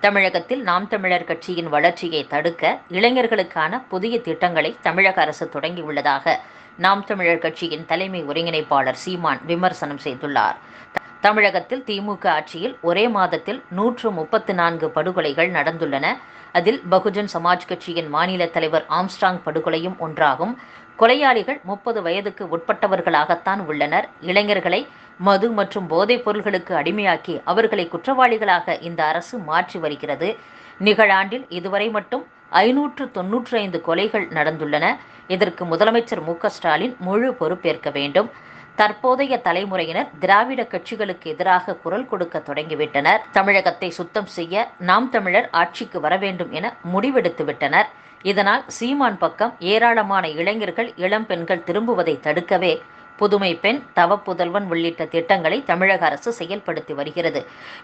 தமிழகத்தில் நாம் தமிழர் கட்சியின் வளர்ச்சியை தடுக்க இளைஞர்களுக்கான புதிய திட்டங்களை தமிழக அரசு தொடங்கியுள்ளதாக நாம் தமிழர் கட்சியின் தலைமை ஒருங்கிணைப்பாளர் சீமான் விமர்சனம் செய்துள்ளார். தமிழகத்தில் திமுக ஆட்சியில் ஒரே மாதத்தில் நூற்று முப்பத்து நான்கு படுகொலைகள் நடந்துள்ளன. அதில் பகுஜன் சமாஜ் கட்சியின் மாநில தலைவர் ஆம்ஸ்டாங் படுகொலையும் ஒன்றாகும். கொலையாளிகள் முப்பது வயதுக்கு உட்பட்டவர்களாகத்தான் உள்ளனர். இளைஞர்களை மது மற்றும் போதைப் பொருள்களுக்கு அடிமையாக்கி அவர்களை குற்றவாளிகளாக இந்த அரசு மாற்றி வருகிறது. நிகழாண்டில் இதுவரை மட்டும் ஐநூற்று தொன்னூற்றி ஐந்து கொலைகள் நடந்துள்ளன. இதற்கு முதலமைச்சர் மு ஸ்டாலின் முழு பொறுப்பேற்க வேண்டும். தற்போதைய தலைமுறையினர் திராவிட கட்சிகளுக்கு எதிராக குரல் கொடுக்க தொடங்கிவிட்டனர். தமிழகத்தை சுத்தம் செய்ய நாம் தமிழர் ஆட்சிக்கு வர வேண்டும் என முடிவெடுத்து விட்டனர். இதனால் சீமான் பக்கம் ஏராளமான இளைஞர்கள் இளம் பெண்கள் திரும்புவதை தடுக்கவே புதுமை பெண் தவப்புதல்வன் உள்ளிட்ட திட்டங்களை தமிழக அரசு செயல்படுத்தி வருகிறது.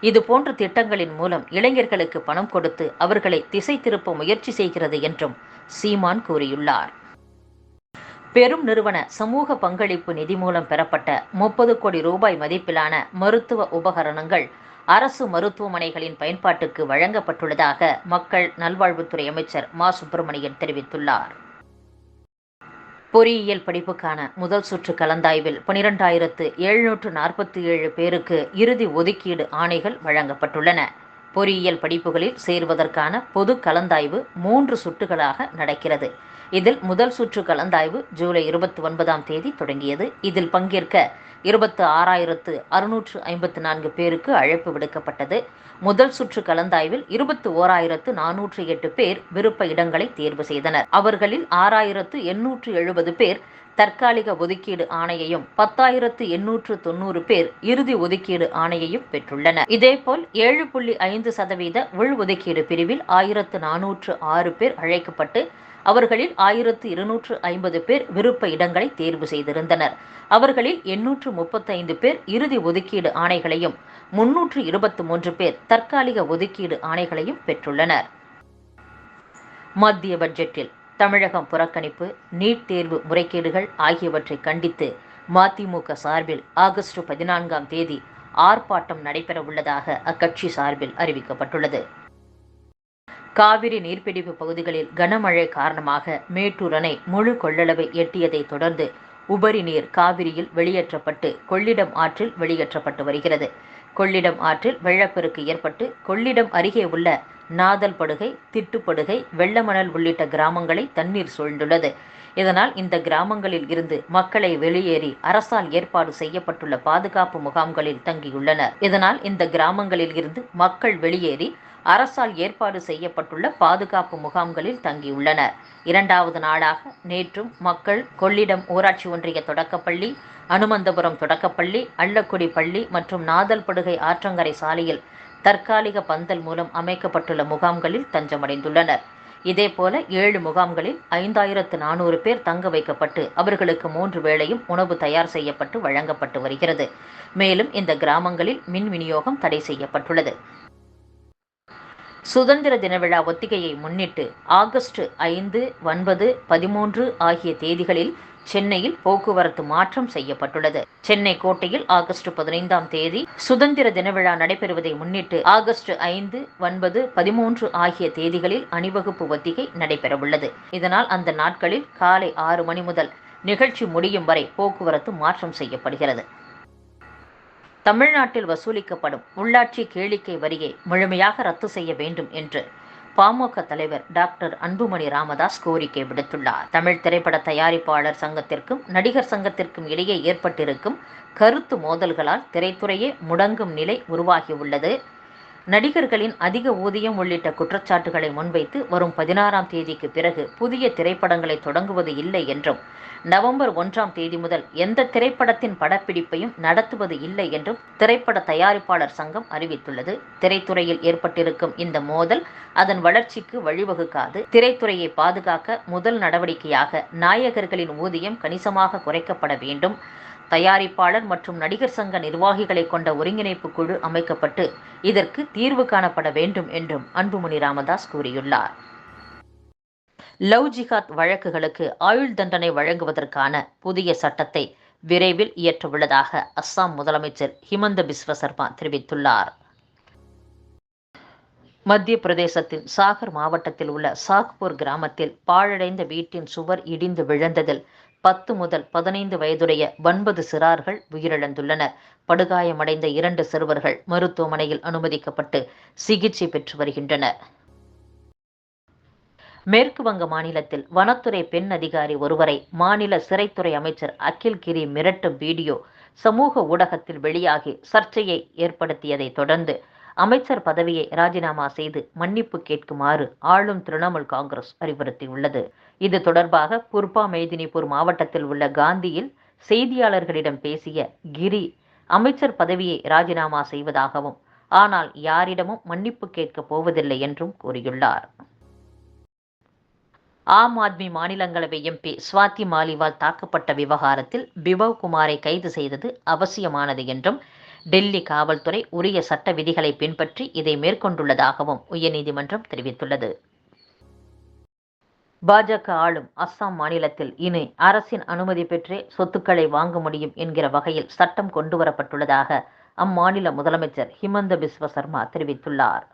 இதுபோன்ற திட்டங்களின் மூலம் இளைஞர்களுக்கு பணம் கொடுத்து அவர்களை திசை திருப்ப முயற்சி செய்கிறது என்றும் சீமான் கூறியுள்ளார். பெரும் நிறுவன சமூக பங்களிப்பு நிதி மூலம் பெறப்பட்ட முப்பது கோடி ரூபாய் மதிப்பிலான மருத்துவ உபகரணங்கள் அரசு மருத்துவமனைகளின் பயன்பாட்டுக்கு வழங்கப்பட்டுள்ளதாக மக்கள் நல்வாழ்வுத்துறை அமைச்சர் மா. சுப்பிரமணியன் தெரிவித்துள்ளார். பொறியியல் படிப்புக்கான முதல் சுற்று கலந்தாய்வில் பனிரெண்டாயிரத்து எழுநூற்று நாற்பத்தி ஏழு பேருக்கு இறுதி ஒதுக்கீடு ஆணைகள் வழங்கப்பட்டுள்ளன. பொறியியல் படிப்புகளில் சேர்வதற்கான பொது கலந்தாய்வு மூன்று சுற்றுகளாக நடக்கிறது. இதில் முதல் சுற்று கலந்தாய்வு ஜூலை இருபத்தி ஒன்பதாம் தேதி தொடங்கியது. இதில் பங்கேற்க இருபத்து ஆறாயிரத்து அறுநூற்று ஐம்பத்து நான்கு பேருக்கு அழைப்பு விடுக்கப்பட்டது. முதல் சுற்று கலந்தாய்வில் இருபத்து ஓராயிரத்து நானூற்று எட்டு பேர் விருப்ப இடங்களை தேர்வு செய்தனர். அவர்களில் ஆறாயிரத்து எண்ணூற்று எழுபது பேர் தற்காலிக ஒதுக்கீடு ஆணையையும் பத்தாயிரத்து எண்ணூற்று தொன்னூறு பேர் இறுதி ஒதுக்கீடு ஆணையையும் பெற்றுள்ளனர். இதேபோல் ஏழு புள்ளி ஐந்து சதவீத உள் ஒதுக்கீடு பிரிவில் ஆயிரத்து நானூற்று ஆறு பேர் அழைக்கப்பட்டு அவர்களில் ஆயிரத்து இருநூற்று ஐம்பது பேர் விருப்ப இடங்களை தேர்வு செய்திருந்தனர். அவர்களில் எண்ணூற்று முப்பத்தைந்து பேர் இறுதி ஒதுக்கீடு ஆணைகளையும் முன்னூற்று இருபத்தி மூன்று பேர் தற்காலிக ஒதுக்கீடு ஆணைகளையும் பெற்றுள்ளனர். மத்திய பட்ஜெட்டில் தமிழகம் புறக்கணிப்பு நீட் தேர்வு முறைகேடுகள் ஆகியவற்றை கண்டித்து மதிமுக சார்பில் ஆகஸ்ட் பதினான்காம் தேதி ஆர்ப்பாட்டம் நடைபெற உள்ளதாக அக்கட்சி சார்பில் அறிவிக்கப்பட்டுள்ளது. காவிரி நீர்பிடிப்பு பகுதிகளில் கனமழை காரணமாக மேட்டூர் அணை முழு கொள்ளளவை எட்டியதை தொடர்ந்து உபரி நீர் காவிரியில் வெளியேற்றப்பட்டு கொள்ளிடம் ஆற்றில் வெளியேற்றப்பட்டு வருகிறது. கொள்ளிடம் ஆற்றில் வெள்ளப்பெருக்கு ஏற்பட்டு கொள்ளிடம் அருகே உள்ள நாதல் படுகை திட்டுப்படுகை வெள்ளமணல் உள்ளிட்ட கிராமங்களை தண்ணீர் சூழ்ந்துள்ளது. இதனால் இந்த கிராமங்களில் இருந்து மக்களை வெளியேறி அரசால் ஏற்பாடு செய்யப்பட்டுள்ள பாதுகாப்பு முகாம்களில் தங்கியுள்ளனர். இதனால் இந்த கிராமங்களில் இருந்து மக்கள் வெளியேறி அரசால் ஏற்பாடு செய்யப்பட்டுள்ள பாதுகாப்பு முகாம்களில் தங்கியுள்ளனர். இரண்டாவது நாளாக நேற்றும் மக்கள் கொள்ளிடம் ஊராட்சி ஒன்றிய தொடக்கப்பள்ளி அனுமந்தபுரம் தொடக்கப்பள்ளி அள்ளக்குடி பள்ளி மற்றும் நாதல்படுகை ஆற்றங்கரை சாலையில் தற்காலிக பந்தல் மூலம் அமைக்கப்பட்டுள்ள முகாம்களில் தஞ்சமடைந்துள்ளனர். இதேபோல ஏழு முகாம்களில் ஐந்தாயிரத்து நானூறு பேர் தங்க வைக்கப்பட்டு அவர்களுக்கு மூன்று வேளையும் உணவு தயார் செய்யப்பட்டு வழங்கப்பட்டு வருகிறது. மேலும் இந்த கிராமங்களில் மின் விநியோகம் தடை செய்யப்பட்டுள்ளது. சுதந்திர தின விழா ஒத்திகையை முன்னிட்டு ஆகஸ்ட் ஐந்து ஒன்பது பதிமூன்று ஆகிய தேதிகளில் சென்னையில் போக்குவரத்து மாற்றம் செய்யப்பட்டுள்ளது. சென்னை கோட்டையில் ஆகஸ்ட் பதினைந்தாம் தேதி சுதந்திர தின விழா நடைபெறுவதை முன்னிட்டு ஆகஸ்ட் ஐந்து ஒன்பது பதிமூன்று ஆகிய தேதிகளில் அணிவகுப்பு ஒத்திகை நடைபெறவுள்ளது. இதனால் அந்த நாட்களில் காலை ஆறு மணி முதல் நிகழ்ச்சி முடியும் வரை போக்குவரத்து மாற்றம் செய்யப்படுகிறது. தமிழ்நாட்டில் வசூலிக்கப்படும் உள்ளாட்சி கேளிக்கை வரியை முழுமையாக ரத்து செய்ய வேண்டும் என்று பாமக தலைவர் டாக்டர் அன்புமணி ராமதாஸ் கோரிக்கை விடுத்துள்ளார். தமிழ் திரைப்பட தயாரிப்பாளர் சங்கத்திற்கும் நடிகர் சங்கத்திற்கும் இடையே ஏற்பட்டிருக்கும் கருத்து மோதல்களால் திரைத்துறையே முடங்கும் நிலை உருவாகியுள்ளது. நடிகர்களின் அதிக ஊதியம் உள்ளிட்ட குற்றச்சாட்டுகளை முன்வைத்து வரும் பதினாறாம் தேதிக்கு பிறகு புதிய திரைப்படங்களை தொடங்குவது இல்லை என்றும் நவம்பர் ஒன்றாம் தேதி முதல் எந்த திரைப்படத்தின் படப்பிடிப்பையும் நடத்துவது இல்லை என்றும் திரைப்பட தயாரிப்பாளர் சங்கம் அறிவித்துள்ளது. திரைத்துறையில் ஏற்பட்டிருக்கும் இந்த மோதல் அதன் வளர்ச்சிக்கு வழிவகுக்காது. திரைத்துறையை பாதுகாக்க முதல் நடவடிக்கையாக நாயகர்களின் ஊதியம் கணிசமாக குறைக்கப்பட வேண்டும். தயாரிப்பாளர் மற்றும் நடிகர் சங்க நிர்வாகிகளை கொண்ட ஒருங்கிணைப்பு குழு அமைக்கப்பட்டு இதற்கு தீர்வு காணப்பட வேண்டும் என்றும் அன்புமணி ராமதாஸ் கூறியுள்ளார். லவ் ஜிஹாத் வழக்குகளுக்கு ஆயுள் தண்டனை வழங்குவதற்கான புதிய சட்டத்தை விரைவில் இயற்றவுள்ளதாக அஸ்ஸாம் முதலமைச்சர் ஹிமந்த பிஸ்வ சர்மா தெரிவித்துள்ளார். மத்திய பிரதேசத்தின் சாகர் மாவட்டத்தில் உள்ள சாக்பூர் கிராமத்தில் பாழடைந்த வீட்டின் சுவர் இடிந்து விழுந்ததில் பத்து முதல் பதினைந்து வயதுடைய ஒன்பது சிறார்கள் உயிரிழந்துள்ளனர். படுகாயமடைந்த இரண்டு சிறுவர்கள் மருத்துவமனையில் அனுமதிக்கப்பட்டு சிகிச்சை பெற்று வருகின்றனர். மேற்கு வங்க மாநிலத்தில் வனத்துறை பெண் அதிகாரி ஒருவரை மாநில சிறைத்துறை அமைச்சர் அகில் கிரி மிரட்டும் வீடியோ சமூக ஊடகத்தில் வெளியாகி சர்ச்சையை ஏற்படுத்தியதை தொடர்ந்து அமைச்சர் பதவியை ராஜினாமா செய்து மன்னிப்பு கேட்குமாறு ஆளும் திரிணாமுல் காங்கிரஸ் அறிவுறுத்தியுள்ளது. இது தொடர்பாக புர்பா மேதினிபூர் மாவட்டத்தில் உள்ள காந்தியில் செய்தியாளர்களிடம் பேசிய கிரி அமைச்சர் பதவியை ராஜினாமா செய்வதாகவும் ஆனால் யாரிடமும் மன்னிப்பு கேட்கப் போவதில்லை என்றும் கூறியுள்ளார். ஆம் ஆத்மி மாநிலங்களவை எம்பி ஸ்வாதி மாலிவால் தாக்கப்பட்ட விவகாரத்தில் பிபவ் குமாரை கைது செய்தது அவசியமானது என்றும் டெல்லி காவல்துறை உரிய சட்ட விதிகளை பின்பற்றி இதை மேற்கொண்டுள்ளதாகவும் உயர்நீதிமன்றம் தெரிவித்துள்ளது. பாஜக ஆளும் அஸ்ஸாம் மாநிலத்தில் இனி அரசின் அனுமதி பெற்றே சொத்துக்களை வாங்க முடியும் என்கிற வகையில் சட்டம் கொண்டுவரப்பட்டுள்ளதாக அம்மாநில முதலமைச்சர் ஹிமந்த பிஸ்வ சர்மா தெரிவித்துள்ளார்.